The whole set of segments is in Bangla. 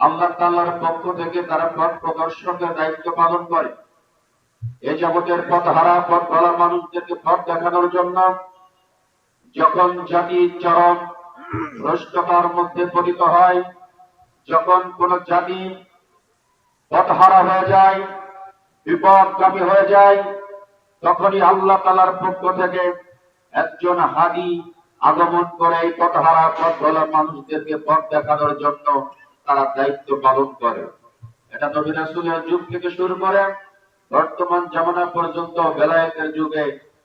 আল্লাহ তাআলার পক্ষ থেকে তারা পথ প্রদর্শকের দায়িত্ব পালন করে। এ জগতের পথ হারা পথ বলা মানুষদেরকে পথ দেখানোর জন্য যখন জাতি চরম ভ্রষ্টতার মধ্যে পতিত হয়, যখন কোন জাতি পথ হারা হয়ে যায়, বিপদগামী হয়ে যায়, তখনই আল্লাহ তালার পক্ষ থেকে একজন হাদি আগমন করে এই পথ হারা পথ বলা মানুষদেরকে পথ দেখানোর জন্য তারা দায়িত্ব পালন করে। এটা নবী রাসূলের যুগ থেকে শুরু করে, বর্তমান জামানা পর্যন্ত বেলায়েতের যুগে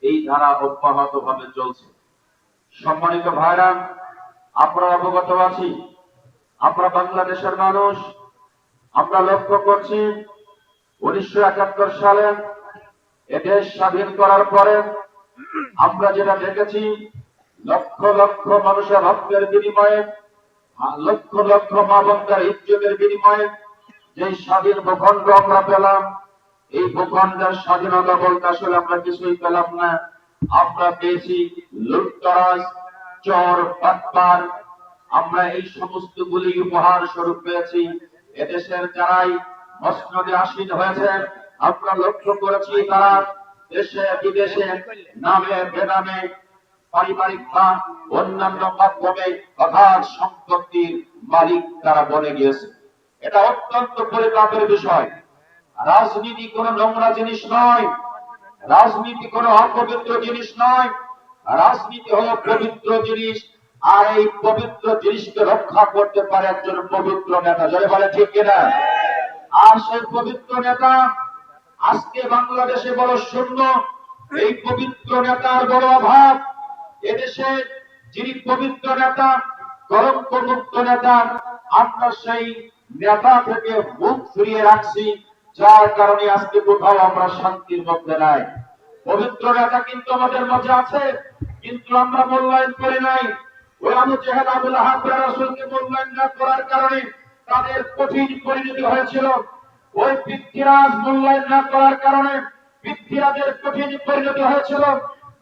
এই ধারা অব্যাহত ভাবে চলছে। সম্মানিত ভাইরা, আমরা অবগত আছি আমরা বাংলাদেশের মানুষ, আমরা লক্ষ্য করছি উনিশশো একাত্তর সালে এদেশ স্বাধীন করার পরে আমরা যেটা দেখেছি, লক্ষ লক্ষ মানুষের রক্তের বিনিময়ে লক্ষ লক্ষ মা বোনদের ইজ্জতের বিনিময়ে যে স্বাধীন ভূখণ্ড আমরা পেলাম, এই ভূখণ্ডের স্বাধীনতা বলতে আসলে আমরা কিছুই পেলাম না। আমরা পেয়েছি লুটতরাজ, চর পাটপার আমরা এই সমস্ত গুলি উপহার স্বরূপ পেয়েছি। এদেশের যারাই মসনদে আসীন হয়েছে, আমরা লক্ষ্য করেছি তারা দেশে, বিদেশে, নামে, বেনামে পারিবারিক বা অন্যান্য মাধ্যমে অগাধ সম্পত্তির মালিক তারা বনে গিয়েছে। এটা অত্যন্ত পরিতাপের বিষয়। রাজনীতি কোনো নোংরা জিনিস নয়। রাজনীতি কোনো অপবিত্র জিনিস নয়। রাজনীতি হলো পবিত্র জিনিস, আর এই পবিত্র জিনিসকে রক্ষা করতে পারে একজন পবিত্র নেতা। যদি বলে ঠিক কিনা? আর সেই পবিত্র নেতা আজকে বাংলাদেশে বড় শূন্য। এই পবিত্র নেতার বড় অভাব এদেশে যিনি পবিত্র নেতা কলঙ্ক মুক্ত নেতা, আমরা সেই নেতা থেকে মুখ ফিরিয়ে রাখছি, যার কারণে আজকে কোথাও আমরা শান্তির মধ্যে নাই। পবিত্র নেতা কিন্তু আমাদের মাঝে আছে, কিন্তু আমরা মূল্যায়ন করি নাই। আবুল মূল্যায়ন না করার কারণে তাদের কঠিন পরিণতি হয়েছিল। ওই পৃথ্বীরাজ মূল্যায়ন না করার কারণে পৃথ্বীরাজের কঠিন পরিণতি হয়েছিল।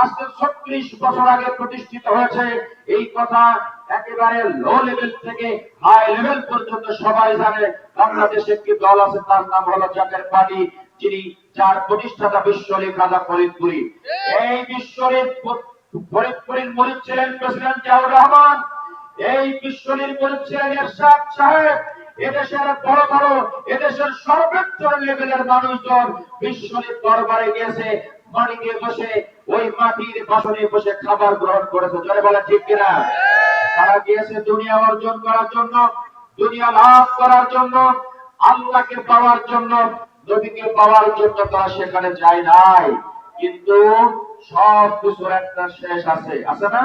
আজকে ছত্রিশ বছর আগে প্রতিষ্ঠিত হয়েছে। এই কথা একেবারে লো লেভেল থেকে হাই লেভেল পর্যন্ত সবাই জানে। বাংলাদেশে একটি দল আছে, তার নাম হলো জাতীয় পার্টি যিনি যার প্রতিষ্ঠাতা বিশ্বলীগ রাজা ফরিদপুরি। এই বিশ্বলীগ ফরিদপুরীর মরিদ ছিলেন প্রেসিডেন্ট জিয়াউর রহমান। এই বিশ্বলীর মরিদ ছিলেন এরশাদ সাহেব। এদেশের বড় বড়, এদেশের সর্বোচ্চ লেভেলের মানুষজন বিশ্বলীর দরবারে গিয়েছে মাটিতে বসে ওই মাটির বাসনে বসে খাবার গ্রহণ করেছে। জোরে বলে ঠিক কিনা? তারা গিয়েছে দুনিয়া অর্জন করার জন্য, দুনিয়া লাভ করার জন্য, আল্লাহকে পাওয়ার জন্য, নবীকে পাওয়ার জন্য তারা সেখানে যায় নাই। কিন্তু সব কিছুর একটা শেষ আছে। আছে না?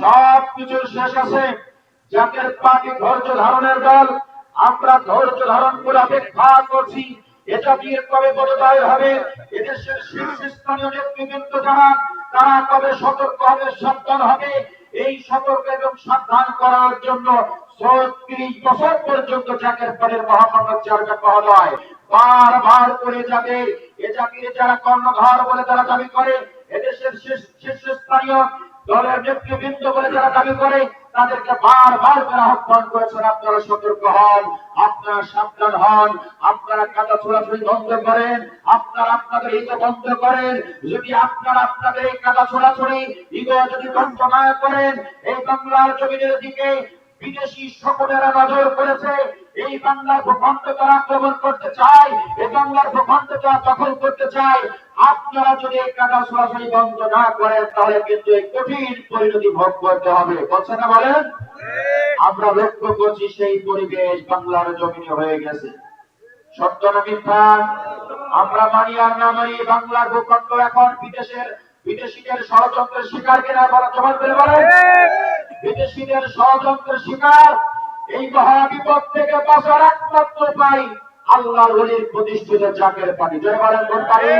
সব কিছুর শেষ আছে। জাতের পার্টি ধৈর্য ধারণের দল, আমরা ধৈর্য ধারণ করে অপেক্ষা করছি। এটা দিয়ে কবে বদলায় হবে? এদেশের শীর্ষস্থানীয় নেতৃবৃন্দ যারা, তারা কবে সতর্ক হবে, সাবধান হবে? এই সতর্ক এবং সাবধান করার জন্য বছর পর্যন্ত পরের বারবার করে যাবে। এ জাতির যারা কর্ণধার বলে তারা দাবি করে, এদেশের শীর্ষ- শীর্ষস্থানীয় দলের নেতৃবৃন্দ বলে যারা দাবি করে, তাদেরকে বারবার করে আহ্বান করেছেন, আপনারা সতর্ক হন, আপনারা সাবধান হন, আপনারা কাদা ছোড়াছুড়ি বন্ধ করেন, আপনারা আপনাদের ইগো বন্ধ করেন, যদি আপনারা আপনাদের এই কাদা ছোড়াছুড়ি ইগো যদি বন্ধ না করেন, এই বাংলার জমিনের দিকে বিদেশি শকুনেরা নজর করেছে এই বাংলার ভূখণ্ড তারা আক্রমণ করতে চায় এই বাংলার ভূখণ্ড তারা দখল করতে চায়। আপনারা যদি এই কাটা সরাসরি বন্ধ না করেন তাহলে কিন্তু এই কঠিন পরিণতি ভোগ করতে হবে। বলছে না বলেন? আমরা লক্ষ্য করছি সেই পরিবেশ বাংলার জমিনে হয়ে গেছে। সত্য না মিথ্যা? আমরা মানি আর না মানি বাংলার ভূখণ্ড এখন বিদেশের বিদেশিদের ষড়যন্ত্রের শিকার কিনা বলা জবাব করে বলেন? বিদেশিদের ষড়যন্ত্রের শিকার এই মহা বিপদ থেকে বাঁচার একমাত্র উপায় আল্লাহর ওলির প্রতিষ্ঠিত জাকের পানি। জয় বলেন পানি?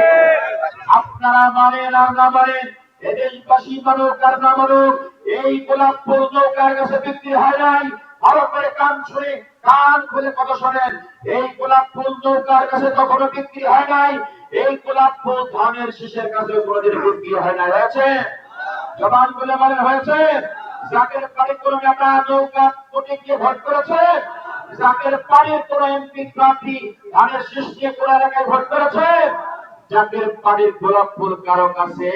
আপনারা মানেন আর না মানেন। এদেশবাসী মানুষ আর না মানুষ এই গোলাপ ফুল নৌকার কাছে বিক্রি হয় নাই। ভালো করে কান শুনে কান খুলে কথা শোনেন, এই গোলাপ ফুল নৌকার কাছে কখনো বিক্রি হয় নাই। এই গোলাপ ফুল ধানের শীষের কাছে কোনোদিন বিক্রি হয় নাই। হয়েছে? জবান বলে মানে হয়েছে? জাকের পানি কোন নেতা নৌকা কোটি গিয়ে ভোট করেছে? জাকের পানির কোন এমপি প্রার্থী ধানের নিয়ে কোন এলাকায় ভোট করেছে? জাকের পানির গোলাপ ফুল কারও কাছে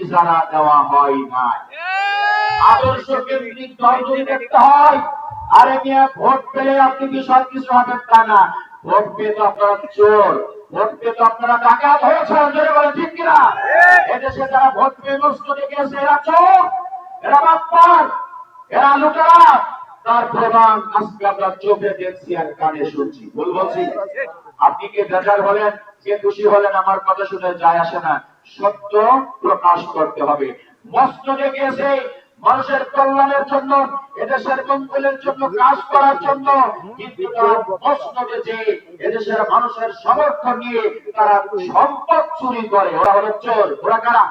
ইজারা দেওয়া হয় নাই। আদর্শ কেন্দ্রিক দল যদি দেখতে হয়, আরে মিয়া, ভোট পেলে আপনি কি সব কিছু হবেন তা না ভোট পেয়ে তো আপনারা চোর, ভোট পেয়ে তো আপনারা ডাকাত হয়েছেন, জোরে বলে ঠিক কিনা? এদেশে যারা ভোট পেয়ে নষ্ট গেছে এরা চোর। এরা বাপ্পার এরা লুটেরা। তার প্রমাণ আজকে আমরা চোখে দেখছি আর কানে শুনছি। ভুল বলছি? আপনি কে বেজার হলেন? কে খুশি হলেন? আমার কথা শুনে যায় আসে না। সত্য প্রকাশ করতে হবে। মসনদে গিয়েছে মানুষের কল্যাণের জন্য এদেশের মঙ্গলের জন্য কাজ করার জন্য কিন্তু তারা মসনদে যে এদেশের মানুষের সমর্থন নিয়ে তারা সম্পদ চুরি করে। ওরা হলো চোর। ওরা কারা?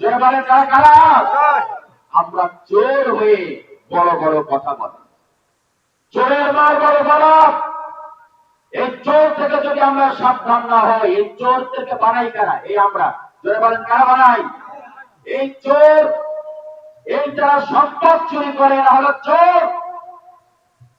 যে বলে কারা কারা? আমরা চোর হয়ে বড় বড় কথা বলি। চোরের মার বড় বড় এই চোর থেকে যদি আমরা সাবধান না হই, এই চোর থেকে বানাই কারা? এই আমরা। জোরে বলেন, কারা বানাই? এই চোর, এই যারা সম্পদ চুরি করে, এরা হলো চোর।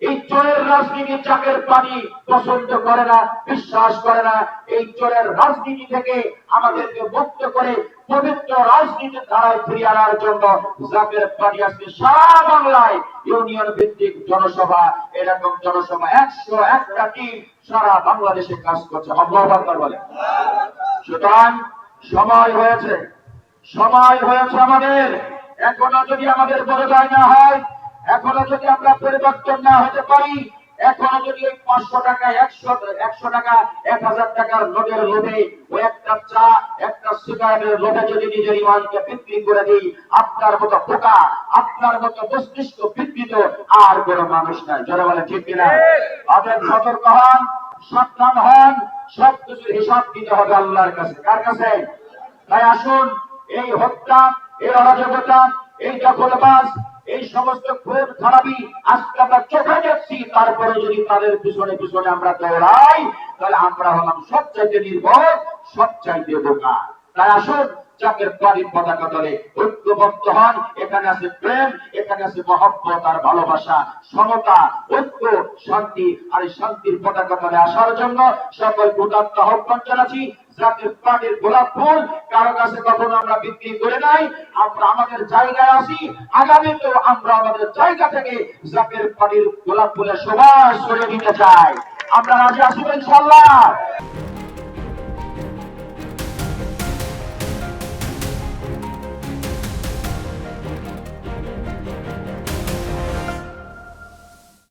এই চোরের রাজনীতি চাকের পানি পছন্দ করে না, বিশ্বাস করে না। এই চোরের রাজনীতি থেকে আমাদেরকে মুক্ত করে পবিত্র রাজনীতির ধারায় ফিরিয়ে আনার জন্য জাকের পানি আজকে সারা বাংলায়। ইউনিয়ন ভিত্তিক জনসভা, এরকম জনসভা একশো একটা টিম সারা বাংলাদেশে কাজ করছে। অব্যাহত বলে। সুতরাং সময় হয়েছে সময় হয়েছে আমাদের। এখনও যদি আমাদের বোধোদয় না হয় এখনও যদি আমরা পরিবর্তন না হতে পারি, এখনও যদি ওই পাঁচশো টাকা, একশো একশো টাকা, এক হাজার টাকার নোটের লোভে ও একটা চা, একটা সিগারেটের লোভে যদি নিজের ইমানকে বিক্রি করে দিই, আপনার মতো বোকা, আপনার মতো মস্তিষ্ক বিকৃত আর কোনো মানুষ নাই। যারা বলে ঠিক কিনা? অতএব সতর্ক হন, সাবধান হন সব কিছুর হিসাব দিতে হবে আল্লাহর কাছে। কার কাছে? তাই আসুন, এই হত্যা, এই অরাজকতা, এই দখলবাজ সমস্ত খুন খারাপি আজকে আমরা চোখে দেখছি তারপরে যদি তাদের পিছনে পিছনে আমরা দৌড়াই, তাহলে আমরা হলাম সবচাইতে নির্ভর, সবচাইতে বোকা। তাই আসুন চাকের বাড়ির পতাকা তলে ঐক্যবদ্ধ হন। এখানে আছে প্রেম, এখানে আছে মহব্বত আর ভালোবাসা। সমতা, ঐক্য, শান্তি আর এই শান্তির পতাকা তলে আসার জন্য সকল ভোটাত্ম আহ্বান জানাচ্ছি। জাতীয় পার্টির গোলাপ ফুল, কারও কাছে কখনো আমরা বিক্রি করে নাই। আমরা আমাদের জায়গায় আসি আগামীতেও আমরা আমাদের জায়গা থেকে জাতীয় পার্টির গোলাপ ফুলের সবাই সরিয়ে দিতে চাই। আমরা রাজি আসব ইনশাল্লাহ